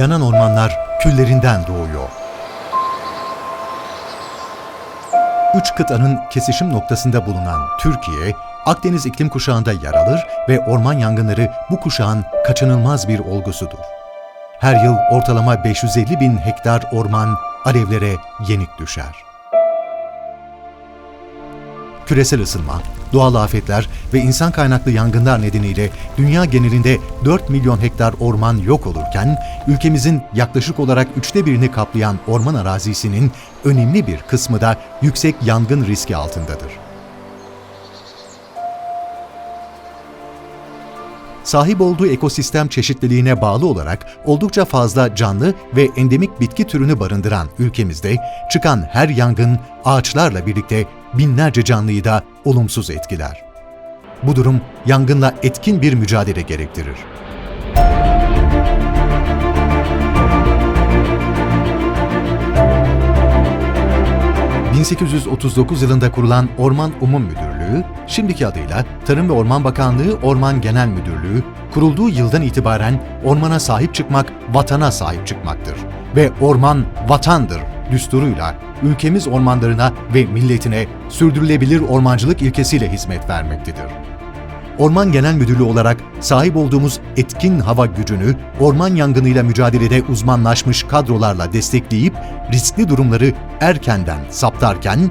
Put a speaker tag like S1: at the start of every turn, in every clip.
S1: Yanan ormanlar küllerinden doğuyor. Üç kıtanın kesişim noktasında bulunan Türkiye, Akdeniz iklim kuşağında yer alır ve orman yangınları bu kuşağın kaçınılmaz bir olgusudur. Her yıl ortalama 550 bin hektar orman alevlere yenik düşer. Küresel ısınma, doğal afetler ve insan kaynaklı yangınlar nedeniyle dünya genelinde 4 milyon hektar orman yok olurken, ülkemizin yaklaşık olarak üçte birini kaplayan orman arazisinin önemli bir kısmı da yüksek yangın riski altındadır. Sahip olduğu ekosistem çeşitliliğine bağlı olarak oldukça fazla canlı ve endemik bitki türünü barındıran ülkemizde çıkan her yangın ağaçlarla birlikte binlerce canlıyı da olumsuz etkiler. Bu durum yangınla etkin bir mücadele gerektirir. ...1839 yılında kurulan Orman Umum Müdürlüğü, şimdiki adıyla Tarım ve Orman Bakanlığı Orman Genel Müdürlüğü, kurulduğu yıldan itibaren ormana sahip çıkmak, vatana sahip çıkmaktır. Ve orman vatandır düsturuyla ülkemiz ormanlarına ve milletine sürdürülebilir ormancılık ilkesiyle hizmet vermektedir. Orman Genel Müdürlüğü olarak sahip olduğumuz etkin hava gücünü orman yangınıyla mücadelede uzmanlaşmış kadrolarla destekleyip riskli durumları erkenden saptarken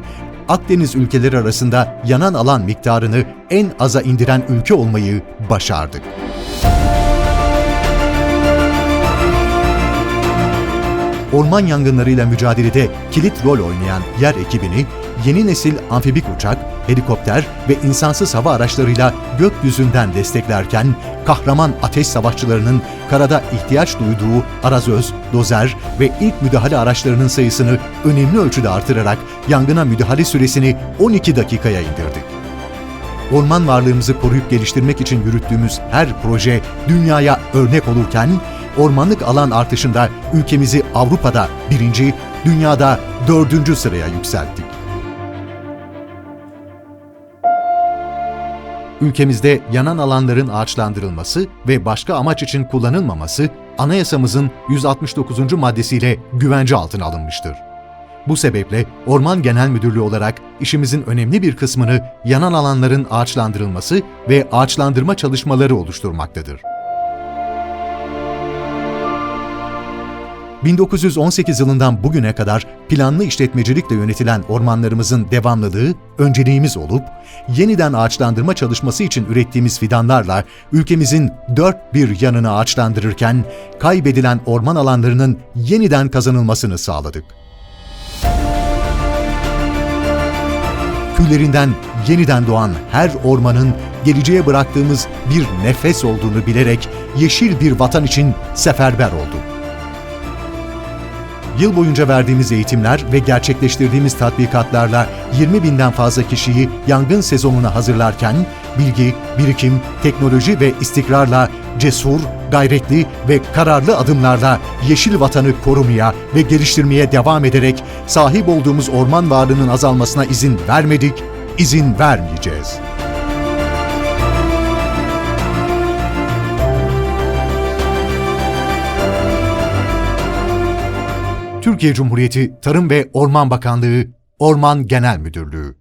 S1: Akdeniz ülkeleri arasında yanan alan miktarını en aza indiren ülke olmayı başardık. Orman yangınlarıyla mücadelede kilit rol oynayan yer ekibini yeni nesil amfibik uçak, helikopter ve insansız hava araçlarıyla gökyüzünden desteklerken kahraman ateş savaşçılarının karada ihtiyaç duyduğu arazöz, dozer ve ilk müdahale araçlarının sayısını önemli ölçüde artırarak yangına müdahale süresini 12 dakikaya indirdik. Orman varlığımızı koruyup geliştirmek için yürüttüğümüz her proje dünyaya örnek olurken, ormanlık alan artışında ülkemizi Avrupa'da birinci, dünyada dördüncü sıraya yükselttik. Ülkemizde yanan alanların ağaçlandırılması ve başka amaç için kullanılmaması anayasamızın 169. maddesiyle güvence altına alınmıştır. Bu sebeple Orman Genel Müdürlüğü olarak işimizin önemli bir kısmını yanan alanların ağaçlandırılması ve ağaçlandırma çalışmaları oluşturmaktadır. 1918 yılından bugüne kadar planlı işletmecilikle yönetilen ormanlarımızın devamlılığı önceliğimiz olup, yeniden ağaçlandırma çalışması için ürettiğimiz fidanlarla ülkemizin dört bir yanını ağaçlandırırken, kaybedilen orman alanlarının yeniden kazanılmasını sağladık. Küllerinden yeniden doğan her ormanın geleceğe bıraktığımız bir nefes olduğunu bilerek yeşil bir vatan için seferber olduk. Yıl boyunca verdiğimiz eğitimler ve gerçekleştirdiğimiz tatbikatlarla 20 binden fazla kişiyi yangın sezonuna hazırlarken, bilgi, birikim, teknoloji ve istikrarla cesur, gayretli ve kararlı adımlarla yeşil vatanı korumaya ve geliştirmeye devam ederek sahip olduğumuz orman varlığının azalmasına izin vermedik, izin vermeyeceğiz. Türkiye Cumhuriyeti Tarım ve Orman Bakanlığı Orman Genel Müdürlüğü